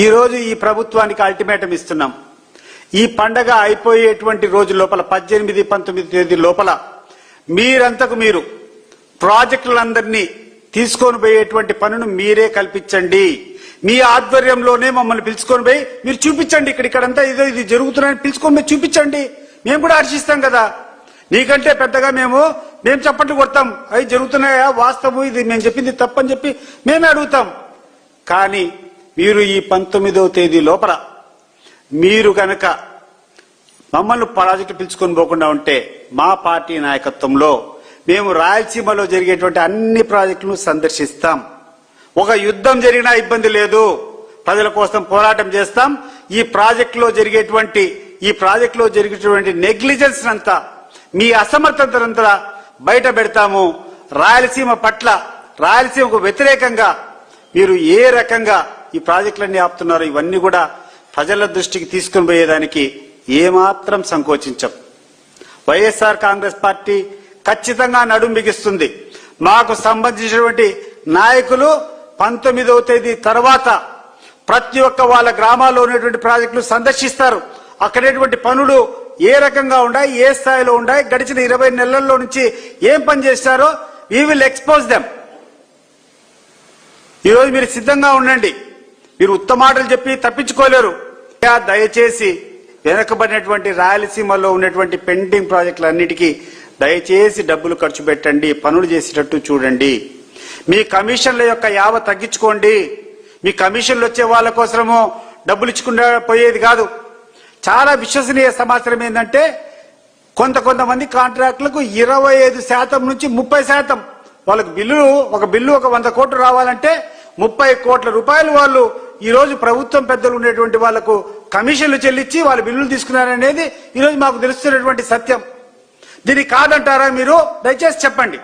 ఈరోజు ఈ ప్రభుత్వానికి అల్టిమేటం ఇస్తున్నాం. ఈ పండగ అయిపోయేటువంటి రోజు లోపల పద్దెనిమిది పంతొమ్మిది తేదీ లోపల మీరంతకు మీరు ప్రాజెక్టులందరినీ తీసుకొని పోయేటువంటి పనును మీరే కల్పించండి. మీ ఆధ్వర్యంలోనే మమ్మల్ని పిలుచుకొని పోయి మీరు చూపించండి ఇక్కడ ఇక్కడంతా ఇదో ఇది జరుగుతున్నాయని పిలుచుకొని పోయి చూపించండి. మేము కూడా హర్షిస్తాం కదా. నీకంటే పెద్దగా మేము మేము చప్పట్లు కొడతాం. అవి జరుగుతున్నాయా? వాస్తవం ఇది మేము చెప్పింది తప్పని చెప్పి మేమే అడుగుతాం. కానీ మీరు ఈ పంతొమ్మిదవ తేదీ లోపల మీరు కనుక మమ్మల్ని ప్రాజెక్టు పిలుచుకొని పోకుండా ఉంటే మా పార్టీ నాయకత్వంలో మేము రాయలసీమలో జరిగేటువంటి అన్ని ప్రాజెక్టులను సందర్శిస్తాం. ఒక యుద్ధం జరిగినా ఇబ్బంది లేదు. ప్రజల కోసం పోరాటం చేస్తాం. ఈ ప్రాజెక్టులో జరిగేటువంటి ఈ ప్రాజెక్టులో జరిగేటువంటి నెగ్లిజెన్స్ అంతా మీ అసమర్థతంతా బయట పెడతాము. రాయలసీమ పట్ల రాయలసీమకు వ్యతిరేకంగా మీరు ఏ రకంగా ఈ ప్రాజెక్టులన్నీ ఆపుతున్నారో. ఇవన్నీ కూడా ప్రజల దృష్టికి తీసుకుని పోయేదానికి ఏమాత్రం సంకోచించం. వైఎస్ఆర్ కాంగ్రెస్ పార్టీ ఖచ్చితంగా నడుం బిగిస్తుంది. మాకు సంబంధించినటువంటి నాయకులు పంతొమ్మిదవ తేదీ తర్వాత ప్రతి ఒక్క వాళ్ళ గ్రామాల్లో ఉన్నటువంటి ప్రాజెక్టులు సందర్శిస్తారు. అక్కడేటువంటి పనులు ఏ రకంగా ఉన్నాయి ఏ స్థాయిలో ఉన్నాయి గడిచిన ఇరవై నెలల్లో నుంచి ఏం పని చేస్తారో వీ విల్ ఎక్స్పోజ్ దెమ్ ఈరోజు మీరు సిద్ధంగా ఉండండి. మీరు ఉత్తమ మాటలు చెప్పి తప్పించుకోలేరు. దయచేసి వెనకబడినటువంటి రాయలసీమలో ఉన్నటువంటి పెండింగ్ ప్రాజెక్టులన్నిటికీ దయచేసి డబ్బులు ఖర్చు పెట్టండి పనులు చేసేటట్టు చూడండి. మీ కమిషన్ల యొక్క యావ తగ్గించుకోండి. మీ కమిషన్లు వచ్చే వాళ్ళ కోసము డబ్బులు ఇచ్చుకుంటా పోయేది కాదు. చాలా విశ్వసనీయ సమాచారం ఏంటంటే కొంత కొంతమంది కాంట్రాక్టులకు ఇరవై ఐదు శాతం నుంచి ముప్పై శాతం వాళ్ళకు బిల్లు ఒక బిల్లు ఒక వంద కోట్లు రావాలంటే ముప్పై కోట్ల రూపాయలు వాళ్ళు ఈరోజు ప్రభుత్వం పెద్దలు ఉండేటువంటి వాళ్ళకు కమిషన్లు చెల్లించి వాళ్ళు బిల్లులు తీసుకున్నారనేది ఈరోజు మాకు తెలుస్తున్నటువంటి సత్యం. దీనికి కాదంటారా మీరు? దయచేసి చెప్పండి.